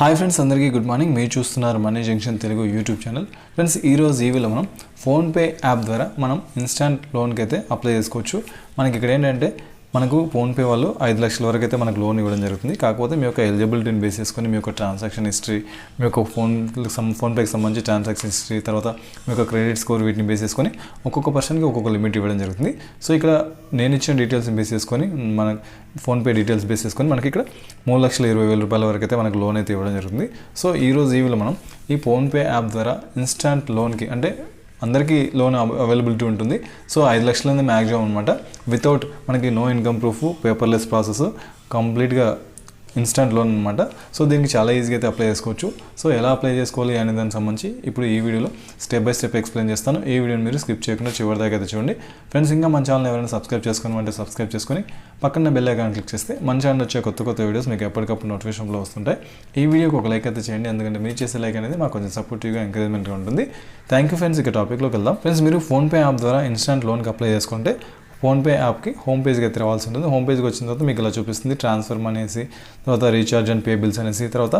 Hi friends అందరికీ good morning మీరు చూస్తున్నారు money junction Telugu YouTube channel friends ఈరోజు ఈ వీడియోలో మనం ఫోన్పే యాప్ ద్వారా మనం ఇన్స్టాంట్ లోన్కి అయితే అప్లై చేసుకోవచ్చు. మనకి ఇక్కడ ఏంటంటే మనకు ఫోన్పే వాళ్ళు ఐదు లక్షల వరకు అయితే మనకు లోన్ ఇవ్వడం జరుగుతుంది. కాకపోతే మీ యొక్క ఎలిజిబిలిటీని బేస్ చేసుకొని మీ యొక్క ట్రాన్సాక్షన్ హిస్టరీ మీ యొక్క ఫోన్ ఫోన్పేకి సంబంధించి ట్రాన్సాక్షన్ హిస్టరీ తర్వాత మీ యొక్క క్రెడిట్ స్కోర్ వీటిని బేస్ చేసుకొని ఒక్కొక్క పర్సన్కి ఒక్కొక్క లిమిట్ ఇవ్వడం జరుగుతుంది. సో ఇక్కడ నేను ఇచ్చిన డీటెయిల్స్ని బేస్ చేసుకొని మన ఫోన్పే డీటెయిల్స్ బేస్ చేసుకొని మనకి ఇక్కడ మూడు లక్షల ఇరవై వేల రూపాయల వరకు అయితే మనకు లోన్ అయితే ఇవ్వడం జరుగుతుంది. సో ఈ రోజు మనం ఈ ఫోన్పే యాప్ ద్వారా ఇన్స్టాంట్ లోన్కి అంటే అందరికీ లోన్ అవైలబిలిటీ ఉంటుంది. సో ఐదు లక్షల మ్యాక్సిమం అనమాట వితౌట్ మనకి no income proof paperless process కంప్లీట్గా ఇన్స్టాంట్ లోన్ అనమాట సో దీనికి చాలా ఈజీగా అయితే అప్లై చేసుకోవచ్చు. సో ఎలా అప్లై చేసుకోవాలి అనే దానికి సంబంధించి ఇప్పుడు ఈ వీడియోలో స్టెప్ బై స్టెప్ ఎక్స్ప్లెయిన్ చేస్తాను. ఈ వీడియోని మీరు స్కిప్ చేయకుండా చివరి దాకా అయితే చూడండి. ఫ్రెండ్స్ ఇంకా మన ఛానల్ ఎవరైనా సబ్స్క్రైబ్ చేసుకుని అంటే సబ్స్క్రైబ్ చేసుకొని పక్కన బెల్ ఐకాన్ క్లిక్ చేస్తే మన ఛానల్ వచ్చే కొత్త కొత్త వీడియోస్ మీకు ఎప్పటికప్పుడు నోటిఫికేషన్లో వస్తుంటాయి. ఈ వీడియోకి ఒక లైక్ అయితే చేయండి. ఎందుకంటే మీరు చేసే లైక్ అనేది మాకు కొంచెం సపోర్టివ్గా ఎంకరేజ్మెంట్గా ఉంటుంది. థ్యాంక్ యూ ఫ్రెండ్స్ ఇక టాపిక్లోకి వెళ్దాం. ఫ్రెండ్స్ మీరు ఫోన్పే యాప్ ద్వారా ఇన్స్టాంట్ లోన్కి అప్లై చేసుకుంటే ఫోన్పే యాప్కి హోమ్ పేజ్కి అయితే రావాల్సి ఉంటుంది. హోమ్ పేజ్కి వచ్చిన తర్వాత మీకు ఇలా చూపిస్తుంది. ట్రాన్స్ఫర్ అనేసి తర్వాత రీఛార్జ్ అండ్ పే బిల్స్ అనేసి తర్వాత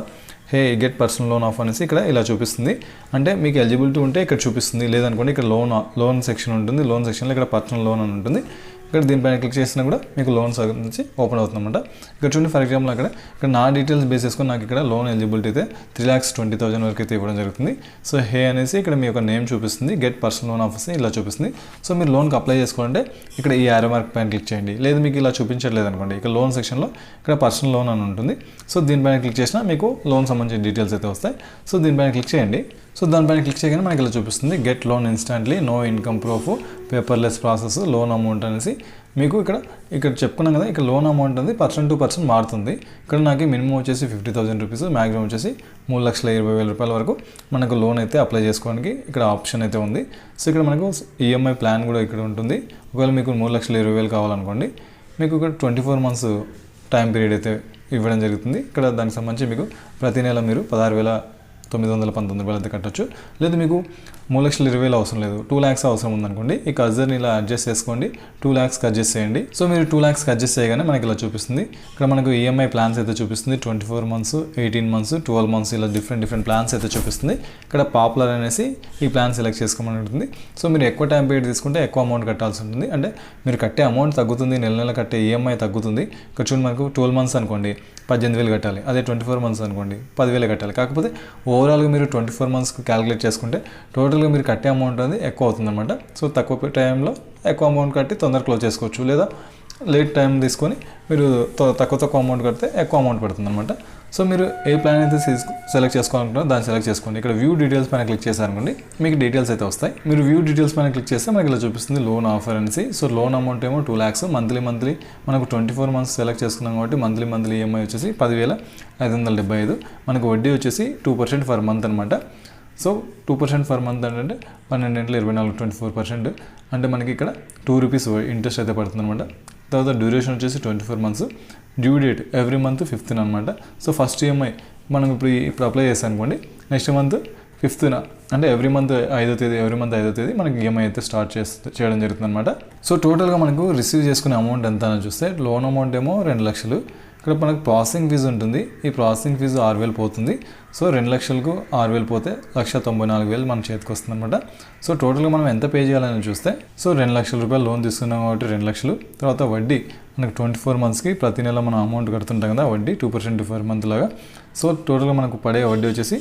hey get personal loan of అనేసి ఇక్కడ ఇలా చూపిస్తుంది. అంటే మీకు ఎలిజిబిలిటీ ఉంటే ఇక్కడ చూపిస్తుంది. లేదనుకోండి ఇక్కడ లోన్ లోన్ సెక్షన్ ఉంటుంది. లోన్ సెక్షన్లో ఇక్కడ పర్సనల్ లోన్ అని ఉంటుంది. ఇక్కడ దీనిపైన క్లిక్ చేసినా కూడా మీకు లోన్స్ నుంచి ఓపెన్ అవుతుందన్నమాట. ఇక్కడ చూడండి ఫర్ ఎగ్జాంపుల్ అక్కడ ఇక్కడ నా డీటెయిల్స్ బేస్ చేసుకొని నాకు ఇక్కడ లోన్ ఎలిజిబిలిటీ అయితే త్రీ ల్యాక్స్ ట్వంటీ థౌసండ్ వరకు అయితే ఇవ్వడం జరుగుతుంది. సో హే అనేసి ఇక్కడ మీ యొక్క నేమ్ చూపిస్తుంది గెట్ పర్సనల్ లోన్ ఆఫీస్ ఇలా చూపిస్తుంది. సో మీరు లోన్కి అప్లై చేసుకోవాలంటే ఇక్కడ ఈ ఆరో మార్క్ పైన క్లిక్ చేయండి. లేదు మీకు ఇలా చూపించట్లేదు అనుకోండి ఇక్కడ లోన్ సెక్షన్లో ఇక్కడ పర్సనల్ లోన్ అని ఉంటుంది. సో దీనిపైన క్లిక్ చేసినా మీకు లోన్ సంబంధించిన డీటెయిల్స్ అయితే వస్తాయి. సో దీనిపైన క్లిక్ చేయండి. సో దానిపైన క్లిక్ చేయగానే మనకి ఇలా చూపిస్తుంది get loan instantly no income proof paperless process loan amount అనేసి మీకు ఇక్కడ ఇక్కడ చెప్పుకున్నాం కదా ఇక్కడ లోన్ అమౌంట్ అనేది పర్సెంట్ టు పర్సెంట్ మారుతుంది. ఇక్కడ నాకు మినిమం వచ్చేసి ఫిఫ్టీ థౌసండ్ రూపీస్ మ్యాక్సిమం వచ్చేసి మూడు లక్షల ఇరవై వేల రూపాయల వరకు మనకు లోన్ అయితే అప్లై చేసుకోవడానికి ఇక్కడ ఆప్షన్ అయితే ఉంది. సో ఇక్కడ మనకు ఈఎంఐ ప్లాన్ కూడా ఇక్కడ ఉంటుంది. ఒకవేళ మీకు మూడు లక్షల ఇరవై వేలు కావాలనుకోండి మీకు ఇక్కడ twenty four months time period అయితే ఇవ్వడం జరుగుతుంది. ఇక్కడ దానికి సంబంధించి మీకు ప్రతి నెల మీరు పదహారు వేల తొమ్మిది వందల పంతొమ్మిది రూపాయలు అయితే కట్టొచ్చు. లేదు మీకు మూడు లక్షల ఇరవై వేలు అవసరం లేదు. టూ ల్యాక్స్ అవసరం ఉందనుకోండి. ఈ కజర్ని ఇలా అడ్జస్ట్ చేసుకోండి. టూ ల్యాక్స్కి అడ్జస్ట్ చేయండి. సో మీరు టూ ల్యాక్స్కి అడ్జస్ట్ చేయగానే మనకి ఇలా చూపిస్తుంది. ఇక్కడ మనకు ఈఎంఐ ప్లాన్స్ అయితే చూపిస్తుంది. Twenty four months eighteen months twelve months ఇలా డిఫరెంట్ డిఫరెంట్ ప్లాన్స్ అయితే చూపిస్తుంది. ఇక్కడ పాపులర్ అనేసి ఈ ప్లాన్ సెలెక్ట్ చేసుకోమని ఉంటుంది. సో మీరు ఎక్కువ టైం పీరియడ్ తీసుకుంటే ఎక్కువ అమౌంట్ కట్టాల్సి ఉంటుంది. అంటే మీరు కట్టే అమౌంట్ తగ్గుతుంది. నెల నెల కట్టే ఈఎంఐ తగ్గుతుంది. ఇక్కడ చూడండి మనకు ట్వెల్వ్ మంత్స్ అనుకోండి. పద్దెనిమిది వేలు కట్టాలి. అదే ట్వంటీ ఫోర్ మంత్స్ అనుకోండి. పదివేలు కట్టాలి. కాకపోతే ఓవరాల్గా మీరు ట్వంటీ ఫోర్ మంత్స్కి క్యాలిక్యులేట్ చేసుకుంటే టోటల్ జనరల్గా మీరు కట్టే అమౌంట్ అనేది ఎక్కువ అవుతుందన్నమాట. సో తక్కువ టైంలో ఎక్కువ అమౌంట్ కట్టి తొందరగా క్లోజ్ చేసుకోవచ్చు. లేదా లేట్ టైం తీసుకొని మీరు తక్కువ తక్కువ అమౌంట్ కడితే ఎక్కువ అమౌంట్ పడుతుంది అనమాట సో మీరు ఏ ప్లాన్ అయితే సెలెక్ట్ చేసుకోవాలనుకుంటారో దాన్ని సెలెక్ట్ చేసుకోండి. ఇక్కడ వ్యూ డీటెయిల్స్ పైన క్లిక్ చేశారనుకోండి మీకు డీటెయిల్స్ అయితే వస్తాయి. మీరు వ్యూ డీటెయిల్స్ పైన క్లిక్ చేస్తే మనకి ఇలా చూపిస్తుంది లోన్ ఆఫర్ అనేసి సో లోన్ అమౌంట్ ఏమో టూ ల్యాక్స్ మంత్లీ మంత్లీ మనకు ట్వంటీ ఫోర్ మంత్స్ సెలెక్ట్ చేసుకున్నాం కాబట్టి మంత్లీ మంత్లీ ఈఎంఐ వచ్చేసి పదివేల ఐదు వందల డెబ్బై ఐదు. మనకు వడ్డీ వచ్చేసి టూ పర్సెంట్ పర్ మంత్ అనమాట so two percent per month అంటే పన్నెండు ఇరవై నాలుగు ట్వంటీ ఫోర్ పర్సెంట్ అంటే మనకి ఇక్కడ టూ రూపీస్ ఇంట్రెస్ట్ అయితే పడుతుంది అనమాట తర్వాత డ్యూరేషన్ వచ్చేసి twenty four months due date every month ఫిఫ్త్న అనమాట సో ఫస్ట్ ఈఎంఐ మనం ఇప్పుడు ఇప్పుడు అప్లై చేస్తాం అనుకోండి నెక్స్ట్ మంత్ ఫిఫ్త్న అంటే ఎవ్రీ మంత్ ఐదో తేదీ ఎవ్రీ మంత్ ఐదో తేదీ మనకి ఈఎంఐ అయితే స్టార్ట్ చేస్తే చేయడం జరుగుతుంది అనమాట సో టోటల్గా మనకు రిసీవ్ చేసుకునే అమౌంట్ ఎంత అని చూస్తే లోన్ అమౌంట్ ఏమో రెండు లక్షలు. ఇక్కడ మనకు ప్రాసెసింగ్ ఫీజు ఉంటుంది. ఈ ప్రాసెసింగ్ ఫీజు ఆరు వేలు పోతుంది. సో రెండు లక్షలకు ఆరు వేలు పోతే లక్ష తొంభై నాలుగు వేలు మన చేతికి వస్తుంది అనమాట సో టోటల్గా మనం ఎంత పే చేయాలని చూస్తే సో రెండు లక్షల రూపాయలు లోన్ తీసుకున్నాం కాబట్టి రెండు లక్షలు. తర్వాత వడ్డీ మనకు ట్వంటీ ఫోర్ మంత్స్కి ప్రతి నెల మనం అమౌంట్ కడుతుంటాం కదా వడ్డీ టూ పర్సెంట్ ఫోర్ మంత్ లాగా. సో టోటల్గా మనకు పడే వడ్డీ వచ్చేసి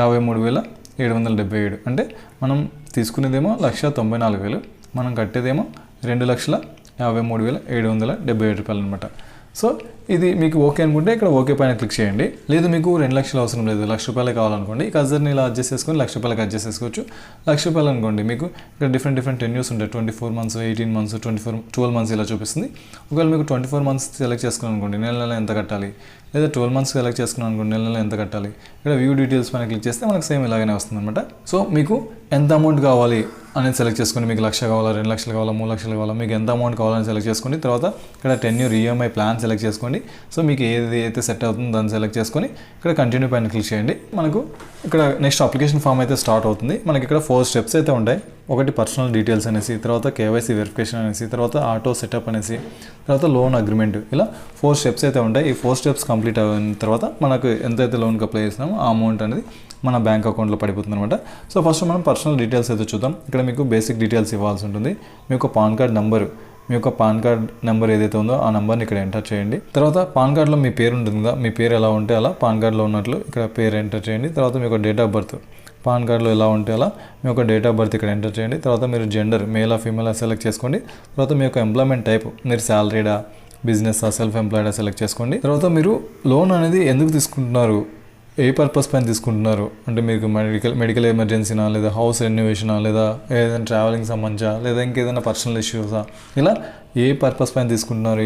యాభై మూడు వేల ఏడు వందల డెబ్బై ఏడు. అంటే మనం తీసుకునేదేమో లక్ష తొంభై నాలుగు వేలు. మనం కట్టేదేమో రెండు లక్షల యాభై మూడు వేల ఏడు వందల డెబ్బై ఏడు రూపాయలు అనమాట సో ఇది మీకు ఓకే అనుకుంటే ఇక్కడ ఓకే పైన క్లిక్ చేయండి. లేదు మీకు రెండు లక్షలు అవసరం లేదు. లక్ష రూపాయలే కావాలనుకోండి. ఈ కజర్ని ఇలా అడ్జస్ట్ చేసుకొని లక్ష రూపాయలకి అడ్జస్ట్ చేసుకోవచ్చు లక్ష రూపాయలు అనుకోండి. మీకు ఇక్కడ డిఫరెంట్ డిఫరెంట్ టెన్యూస్ ఉంటాయి. Twenty four months eighteen months twenty four twelve months ఇలా చూపిస్తుంది. ఒకవేళ మీకు ట్వంటీ ఫోర్ మంత్స్ సెలెక్ట్ చేసుకుని అనుకోండి నెల నెల ఎంత కట్టాలి? లేదా ట్వెల్వ్ మంత్స్ సెలెక్ట్ చేసుకున్నాను అనుకోండి నెల నెల ఎంత కట్టాలి? ఇక్కడ వ్యూ డీటెయిల్స్ పైన క్లిక్ చేస్తే మనకు సేమ్ ఇలాగనే వస్తుంది అనమాట సో మీకు ఎంత అమౌంట్ కావాలి? అనేది సెలెక్ట్ చేసుకొని మీకు లక్ష కావాలా రెండు లక్షలు కావాలా మూడు లక్షలు కావాలా మీకు ఎంత అమౌంట్ కావాలని సెలెక్ట్ చేసుకోండి తర్వాత ఇక్కడ ten year EMI plan select చేసుకోండి. సో మీకు ఏది అయితే సెట్ అవుతుందో దాన్ని సెలెక్ట్ చేసుకొని ఇక్కడ కంటిన్యూ పైన క్లిక్ చేయండి. మనకు ఇక్కడ నెక్స్ట్ అప్లికేషన్ ఫామ్ అయితే స్టార్ట్ అవుతుంది. మనకి ఇక్కడ ఫోర్ స్టెప్స్ అయితే ఉంటాయి. ఒకటి పర్సనల్ డీటెయిల్స్ అనేసి తర్వాత కేవైసీ వెరిఫికేషన్ అనేసి తర్వాత ఆటో సెటప్ అనేసి తర్వాత లోన్ అగ్రిమెంట్ ఇలా ఫోర్ స్టెప్స్ అయితే ఉంటాయి. ఈ ఫోర్ స్టెప్స్ కంప్లీట్ అయిన తర్వాత మనకు ఎంతైతే లోన్కి అప్లై చేసినామో ఆ అమౌంట్ అనేది మన బ్యాంక్ అకౌంట్లో పడిపోతుంది అనమాట సో ఫస్ట్ మనం పర్సనల్ డీటెయిల్స్ అయితే చూద్దాం. ఇక్కడ మీకు బేసిక్ డీటెయిల్స్ ఇవ్వాల్సి ఉంటుంది. మీ యొక్క పాన్ కార్డ్ నెంబర్ మీ యొక్క పాన్ కార్డ్ నెంబర్ ఏదైతే ఉందో ఆ నెంబర్ని ఇక్కడ ఎంటర్ చేయండి. తర్వాత పాన్ కార్డ్లో మీ పేరు ఉంటుంది కదా మీ పేరు ఎలా ఉంటే అలా పాన్ కార్డ్లో ఉన్నట్లు ఇక్కడ పేరు ఎంటర్ చేయండి. తర్వాత మీ యొక్క డేట్ ఆఫ్ బర్త్ పాన్ కార్డులో ఎలా ఉంటే అలా మీ యొక్క డేట్ ఆఫ్ బర్త్ ఇక్కడ ఎంటర్ చేయండి. తర్వాత మీరు జెండర్ మేలా ఫీమేలా సెలెక్ట్ చేసుకోండి. తర్వాత మీ యొక్క ఎంప్లాయ్మెంట్ టైప్ మీరు శాలరీడా బిజినెస్ సెల్ఫ్ ఎంప్లాయిడా సెలెక్ట్ చేసుకోండి. తర్వాత మీరు లోన్ అనేది ఎందుకు తీసుకుంటున్నారు? ఏ పర్పస్ పైన తీసుకుంటున్నారు? అంటే మీకు మెడికల్ మెడికల్ ఎమర్జెన్సీనా లేదా హౌస్ రెన్యువేషనా లేదా ఏదైనా ట్రావెలింగ్ సంబంధించా లేదా ఇంకేదైనా పర్సనల్ ఇష్యూసా ఇలా ఏ పర్పస్ పైన తీసుకుంటున్నారు?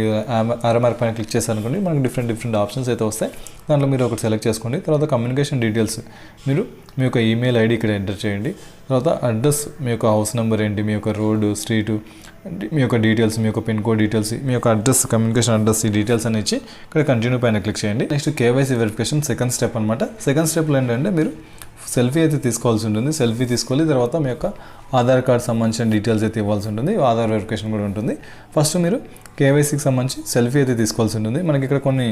ఆర్ఎంఆర్ పైన క్లిక్ చేశారనుకోండి మనకు డిఫరెంట్ డిఫరెంట్ ఆప్షన్స్ అయితే వస్తాయి. దాంట్లో మీరు ఒకటి సెలెక్ట్ చేసుకోండి. తర్వాత కమ్యూనికేషన్ డీటెయిల్స్ మీరు మీ యొక్క ఈమెయిల్ ఐడి ఇక్కడ ఎంటర్ చేయండి. తర్వాత అడ్రస్ మీ యొక్క హౌస్ నెంబర్ ఏంటి? మీ యొక్క రోడ్డు స్ట్రీటు మీ యొక్క డీటెయిల్స్ మీ యొక్క పిన్ కోడ్ డీటెయిల్స్ మీ యొక్క అడ్రస్ కమ్యూనికేషన్ అడ్రస్ ఈ డీటెయిల్స్ అని ఇచ్చి ఇక్కడ కంటిన్యూ పైన క్లిక్ చేయండి. Next KYC verification second step అనమాట సెకండ్ స్టెప్లో ఏంటంటే మీరు సెల్ఫీ అయితే తీసుకోవాల్సి ఉంటుంది. సెల్ఫీ తీసుకోవాలి తర్వాత మీ యొక్క ఆధార్ కార్డ్ సంబంధించిన డీటెయిల్స్ అయితే ఇవ్వాల్సి ఉంటుంది. ఆధార్ వెరిఫికేషన్ కూడా ఉంటుంది. ఫస్ట్ మీరు కేవైసీకి సంబంధించి సెల్ఫీ అయితే తీసుకోవాల్సి ఉంటుంది. మనకి ఇక్కడ కొన్ని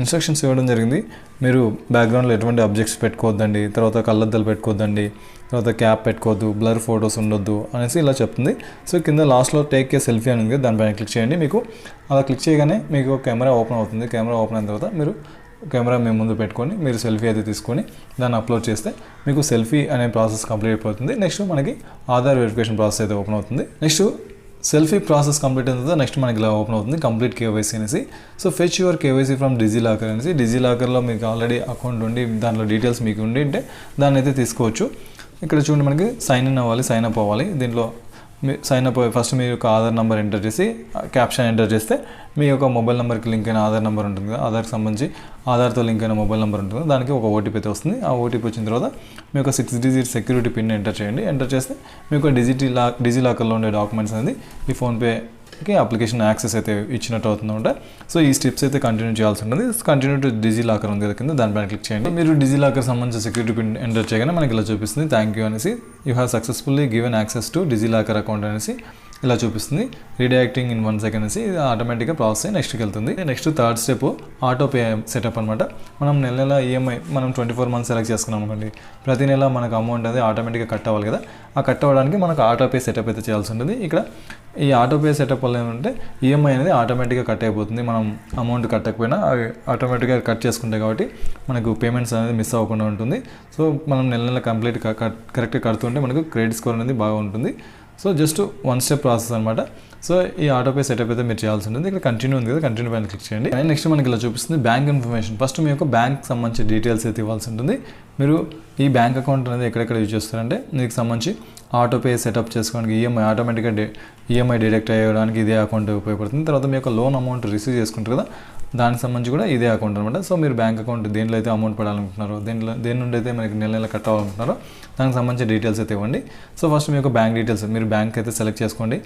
ఇన్స్ట్రక్షన్స్ ఇవ్వడం జరిగింది. మీరు బ్యాక్గ్రౌండ్లో ఎటువంటి అబ్జెక్ట్స్ పెట్టుకోవద్దండి. తర్వాత కళ్ళద్దలు పెట్టుకోవద్దండి. తర్వాత క్యాప్ పెట్టుకోవద్దు. బ్లర్ ఫొటోస్ ఉండొద్దు అనేసి ఇలా చెప్తుంది. సో కింద లాస్ట్లో టేక్ ఏ సెల్ఫీ అని ఉంది. దానిపైన క్లిక్ చేయండి. మీకు అలా క్లిక్ చేయగానే మీకు కెమెరా ఓపెన్ అవుతుంది. కెమెరా ఓపెన్ అయిన తర్వాత మీరు కెమెరా మీ ముందు పెట్టుకొని మీరు సెల్ఫీ అయితే తీసుకొని దాన్ని అప్లోడ్ చేస్తే మీకు సెల్ఫీ అనే ప్రాసెస్ కంప్లీట్ అయిపోతుంది. నెక్స్ట్ మనకి ఆధార్ వెరిఫికేషన్ ప్రాసెస్ అయితే ఓపెన్ అవుతుంది. నెక్స్ట్ సెల్ఫీ ప్రాసెస్ కంప్లీట్ అయిన తర్వాత నెక్స్ట్ మనకి ఇలా ఓపెన్ అవుతుంది కంప్లీట్ కేవైసీ అనేసి. So fetch your KYC from DigiLocker అనేసి. డిజీ లాకర్లో మీకు ఆల్రెడీ అకౌంట్ ఉండి దాంట్లో డీటెయిల్స్ మీకు ఉండి ఉంటే దాన్ని అయితే తీసుకోవచ్చు. ఇక్కడ చూడండి మనకి సైన్ ఇన్ అవ్వాలి సైన్ అప్ అవ్వాలి. దీంట్లో మీ సైన్ అప్ ఫస్ట్ మీ యొక్క ఆధార్ నెంబర్ ఎంటర్ చేసి క్యాప్షన్ ఎంటర్ చేస్తే మీ యొక్క మొబైల్ నెంబర్కి లింక్ అయిన ఆధార్ నెంబర్ ఉంటుంది కదా ఆధార్కి సంబంధించి ఆధార్తో లింక్ అయిన మొబైల్ నెంబర్ ఉంటుంది దానికి ఒక ఓటీపీ అయితే వస్తుంది. ఆ ఓటీపీ వచ్చిన తర్వాత మీ యొక్క six digit security pin enter చేయండి. ఎంటర్ చేస్తే మీ యొక్క డిజిటల్ లా డిజి లాకర్లో ఉండే డాక్యుమెంట్స్ అనేది ఈ ఫోన్పేకి అప్లికేషన్ యాక్సెస్ అయితే ఇచ్చినట్టు అవుతుందంట సో ఈ స్టెప్స్ అయితే కంటిన్యూ చేయాల్సి ఉంటుంది. కంటిన్యూ టు డిజీ లాకర్ ఉంది కదా కింద దానిపైన క్లిక్ చేయండి. మీరు డిజీ లాకర్ సంబంధించిన సెక్యూరిటీ పిన్ ఎంటర్ చేయగానే మనకి ఇలా చూపిస్తుంది. థ్యాంక్ యూ అనేసి. You have successfully given access to DigiLocker account అనేసి. ఇలా చూపిస్తుంది. రీడియాక్టింగ్ ఇన్ వన్ సెకండ్ అనేసి ఇది ఆటోమేటిక్గా ప్రాసెస్ అయ్యి నెక్స్ట్కి వెళ్తుంది. Next third step auto pay setup అనమాట మనం నెల నెల ఈఎంఐ మనం ట్వంటీ ఫోర్ మంత్స్ సెలెక్ట్ చేసుకున్నాం అనుకోండి. ప్రతి నెల మనకు అమౌంట్ అనేది ఆటోమేటిక్గా కట్ అవ్వాలి కదా. ఆ కట్ అవ్వడానికి మనకు ఆటో పే సెటప్ అయితే చేయాల్సి ఉంటుంది. ఇక్కడ ఈ ఆటో పే సెటప్ వల్ల ఏంటంటే ఈఎంఐ అనేది ఆటోమేటిక్గా కట్ అయిపోతుంది. మనం అమౌంట్ కట్టకపోయినా అవి ఆటోమేటిక్గా కట్ చేసుకుంటాయి కాబట్టి మనకు పేమెంట్స్ అనేది మిస్ అవ్వకుండా ఉంటుంది. సో మనం నెల నెల కంప్లీట్ కరెక్ట్గా కడుతుంటే మనకు క్రెడిట్ స్కోర్ అనేది బాగా ఉంటుంది. So just one step process అనమాట సో ఈ ఆటోపే సెటప్ అయితే మీరు చేయాల్సి ఉంటుంది. ఇక్కడ కంటిన్యూ ఉంది కదా కంటిన్యూ పైన క్లిక్ చేయండి. అండ్ నెక్స్ట్ మనకి ఇలా చూపిస్తుంది బ్యాంక్ ఇన్ఫర్మేషన్. ఫస్ట్ మీ యొక్క బ్యాంక్ సంబంధించి డీటెయిల్స్ అయితే ఇవ్వాల్సి ఉంటుంది. మీరు ఈ బ్యాంక్ అకౌంట్ అనేది ఎక్కడెక్కడ యూజ్ చేస్తారంటే మీకు సంబంధించి ఆటోపే సెటప్ చేసుకోవడానికి ఈఎంఐ ఆటోమేటిక్గా డే ఈఎంఐ డిడక్ట్ అయ్యడానికి ఇదే అకౌంట్ ఉపయోగపడుతుంది. తర్వాత మీ యొక్క లోన్ అమౌంట్ రిసీవ్ చేసుకుంటారు కదా దానికి సంబంధించి కూడా ఇదే అకౌంట్ అనమాట సో మీరు బ్యాంక్ అకౌంట్ దేనిలో అయితే అమౌంట్ పడాలనుకుంటున్నారో దేనిలో దేని నుండి అయితే మనకి నెల నెల కట్టాలనుకుంటున్నారో దానికి సంబంధించిన డీటెయిల్స్ అయితే ఇవ్వండి. సో ఫస్ట్ మీ యొక్క బ్యాంక్ డీటెయిల్స్ మీరు బ్యాంక్ అయితే సెలెక్ట్ చేసుకోండి.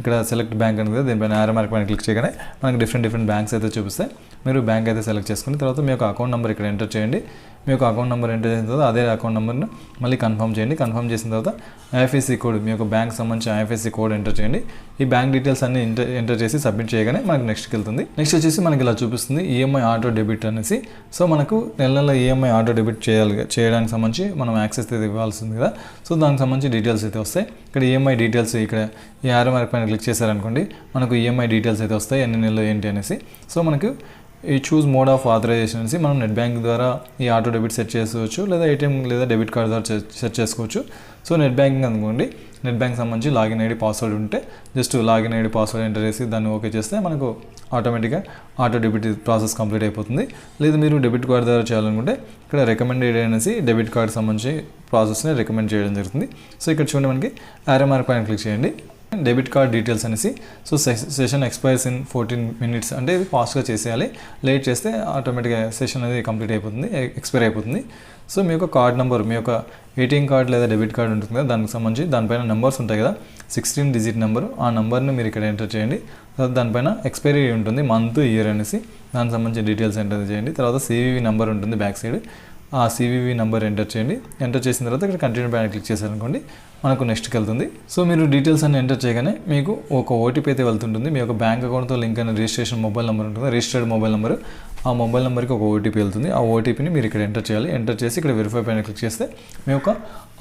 ఇక్కడ సెలెక్ట్ బ్యాంక్ అనేది దీనిపైన ఆరో మార్క్ పైన క్లిక్ చేయగానే మనకి డిఫరెంట్ డిఫరెంట్ బ్యాంక్స్ అయితే చూపిస్తాయి. మీరు బ్యాంక్ అయితే సెలెక్ట్ చేసుకుని తర్వాత మీ యొక్క అకౌంట్ నెంబర్ ఇక్కడ ఎంటర్ చేయండి. మీ యొక్క అకౌంట్ నెంబర్ ఎంటర్ చేసిన తర్వాత అదే అకౌంట్ నెంబర్ను మళ్ళీ కన్ఫర్మ్ చేయండి. కన్ఫర్మ్ చేసిన తర్వాత ఐఎఫ్ఎస్సి కోడ్ మీ యొక్క బ్యాంక్ సంబంధించిన ఐఎఫ్ఎస్సి కోడ్ ఎంటర్ చేయండి. ఈ బ్యాంక్ డీటెయిల్స్ అన్ని ఎంటర్ ఎంటర్ చేసి సబ్మిట్ చేయగానే మనకు నెక్స్ట్కి వెళ్తుంది. నెక్స్ట్ వచ్చేసి మనకి ఇలా చూపిస్తుంది ఈఎంఐ ఆటో డెబిట్ అనేసి. సో మనకు నెల నెల ఈఎంఐ ఆటో డెబిట్ చేయాలి చేయడానికి సంబంధించి మనం యాక్సెస్ అయితే ఇవ్వాల్సింది కదా. సో దానికి సంబంధించి డీటెయిల్స్ అయితే వస్తాయి. ఇక్కడ ఈఎంఐ డీటెయిల్స్ ఇక్కడ ఈ ఆర్ఎంఆర్ పైన క్లిక్ చేశారనుకోండి మనకు ఈఎంఐ డీటెయిల్స్ అయితే వస్తాయి ఎన్ని నెలలు ఏంటి అనేసి. సో మనకు ఈ చూస్ మోడ్ ఆఫ్ ఆథరైజేషన్ అనేసి మనం నెట్ బ్యాంక్ ద్వారా ఈ ఆటో డెబిట్ సెట్ చేసుకోవచ్చు లేదా ఏటీఎం లేదా డెబిట్ కార్డ్ ద్వారా సెట్ చేసుకోవచ్చు. సో నెట్ బ్యాంకింగ్ అనుకోండి నెట్ బ్యాంక్ సంబంధించి లాగిన్ ఐడి పాస్వర్డ్ ఉంటే just login ID password enter చేసి దాన్ని ఓకే చేస్తే మనకు ఆటోమేటిక్గా ఆటో డెబిట్ ప్రాసెస్ కంప్లీట్ అయిపోతుంది. లేదా మీరు డెబిట్ కార్డ్ ద్వారా చేయాలనుకుంటే ఇక్కడ రికమెండెడ్ అనేసి డెబిట్ కార్డ్ సంబంధించి ప్రాసెస్ని రికమెండ్ చేయడం జరుగుతుంది. సో ఇక్కడ చూడండి మనకి ఆర్ఎంఆర్ పైన క్లిక్ చేయండి. డెబిట్ కార్డ్ డీటెయిల్స్ అనేసి. So session expires in fourteen minutes అంటే ఇది ఫాస్ట్గా చేసేయాలి. లేట్ చేస్తే ఆటోమేటిక్గా సెషన్ అనేది కంప్లీట్ అయిపోతుంది ఎక్స్పైర్ అయిపోతుంది. సో మీ యొక్క కార్డ్ నెంబర్ మీ యొక్క ఏటీఎం కార్డ్ లేదా డెబిట్ కార్డ్ ఉంటుంది కదా దానికి సంబంధించి దానిపైన నెంబర్స్ ఉంటాయి కదా. సిక్స్టీన్ డిజిట్ నెంబర్ ఆ నెంబర్ని మీరు ఇక్కడ ఎంటర్ చేయండి. తర్వాత దానిపైన ఎక్స్పైరీ ఉంటుంది మంత్ ఇయర్ అనేసి. దానికి సంబంధించి డీటెయిల్స్ ఎంటర్ చేయండి. తర్వాత సివివి నెంబర్ ఉంటుంది బ్యాక్ సైడ్. ఆ సివివి నెంబర్ ఎంటర్ చేయండి. ఎంటర్ చేసిన తర్వాత ఇక్కడ కంటిన్యూ పైన క్లిక్ చేశారనుకోండి. మనకు నెక్స్ట్కి వెళ్తుంది. సో మీరు డీటెయిల్స్ అన్ని ఎంటర్ చేయగానే మీకు ఒక ఓటీపీ అయితే వెళ్తుంటుంది. మీ యొక్క బ్యాంక్ అకౌంట్తో లింక్ అయిన రిజిస్ట్రేషన్ మొబైల్ నెంబర్ ఉంటుంది. రిజిస్టర్డ్ మొబైల్ నెంబర్ ఆ మొబైల్ నెంబర్కి ఒక ఓటీపీ వెళ్తుంది. ఆ ఓటీపీని మీరు ఇక్కడ ఎంటర్ చేయాలి. ఎంటర్ చేసి ఇక్కడ వెరిఫై పైన క్లిక్ చేస్తే మీ యొక్క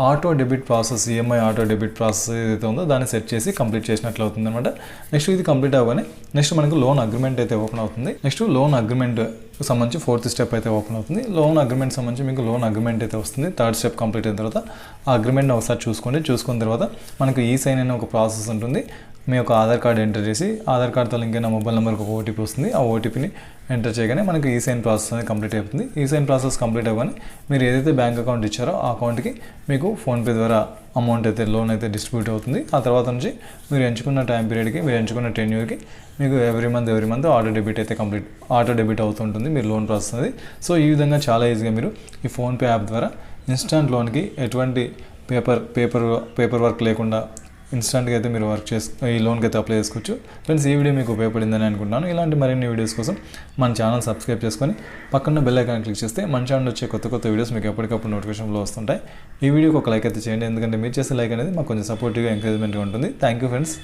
auto debit process EMI auto debit process ఏదైతే ఉందో దాన్ని సెట్ చేసి కంప్లీట్ చేసినట్లు అవుతుంది అనమాట నెక్స్ట్ ఇది కంప్లీట్ అవ్వగానే నెక్స్ట్ మనకు లోన్ అగ్రిమెంట్ అయితే ఓపెన్ అవుతుంది. నెక్స్ట్ లోన్ అగ్రిమెంట్ సంబంధించి ఫోర్త్ స్టెప్ అయితే ఓపెన్ అవుతుంది. లోన్ అగ్రిమెంట్ సంబంధించి మీకు లోన్ అగ్రిమెంట్ అయితే వస్తుంది. థర్డ్ స్టెప్ కంప్లీట్ అయిన తర్వాత ఆ అగ్రిమెంట్ని ఒకసారి చూసుకోండి. చూసుకున్న తర్వాత మనకు ఈ సైన్ అనే ఒక ప్రాసెస్ ఉంటుంది. మీ యొక్క ఆధార్ కార్డు ఎంటర్ చేసి ఆధార్ కార్డుతో లింక్ అయిన మొబైల్ నెంబర్కి ఒక ఓటీపీ వస్తుంది. ఆ ఓటీపీని ఎంటర్ చేయగానే మనకు ఈ సైన్ ప్రాసెస్ అనేది కంప్లీట్ అవుతుంది ఈ సైన్ ప్రాసెస్ కంప్లీట్ అవ్వగానే మీరు ఏదైతే బ్యాంక్ అకౌంట్ ఇచ్చారో ఆ అకౌంట్కి మీకు ఫోన్పే ద్వారా అమౌంట్ అయితే లోన్ అయితే డిస్ట్రిబ్యూట్ అవుతుంది. ఆ తర్వాత నుంచి మీరు ఎంచుకున్న టైం పీరియడ్కి మీరు ఎంచుకున్న టెన్యూర్కి మీకు every month every month auto debit అయితే కంప్లీట్ ఆటో డెబిట్ అవుతుంటుంది మీరు లోన్ ప్రాసెస్ అనేది. సో ఈ విధంగా చాలా ఈజీగా మీరు ఈ ఫోన్పే యాప్ ద్వారా ఇన్స్టాంట్ లోన్కి ఎటువంటి పేపర్ పేపర్ పేపర్ వర్క్ లేకుండా ఇన్స్టెంట్గా అయితే మీరు వర్క్ చేసు ఈ లోన్కి అయితే అప్లై చేసుకోవచ్చు. ఫ్రెండ్స్ ఈ వీడియో మీకు ఉపయోగపడిందని అనుకుంటున్నాను. ఇలాంటి మరిన్ని వీడియోస్ కోసం మన ఛానల్ సబ్స్క్రైబ్ చేసుకొని పక్కన బెల్ ఐకాన్ క్లిక్ చేస్తే మన ఛానల్ వచ్చే కొత్త కొత్త వీడియోస్ మీకు ఎప్పటికప్పుడు నోటిఫికేషన్లో వస్తుంటాయి. ఈ వీడియోకి ఒక లైక్ అయితే చేయండి. ఎందుకంటే మీరు చేసే లైక్ అనేది మాకు కొంచెం సపోర్టివ్గా ఎంకరేజ్మెంట్గా ఉంటుంది. Thank you friends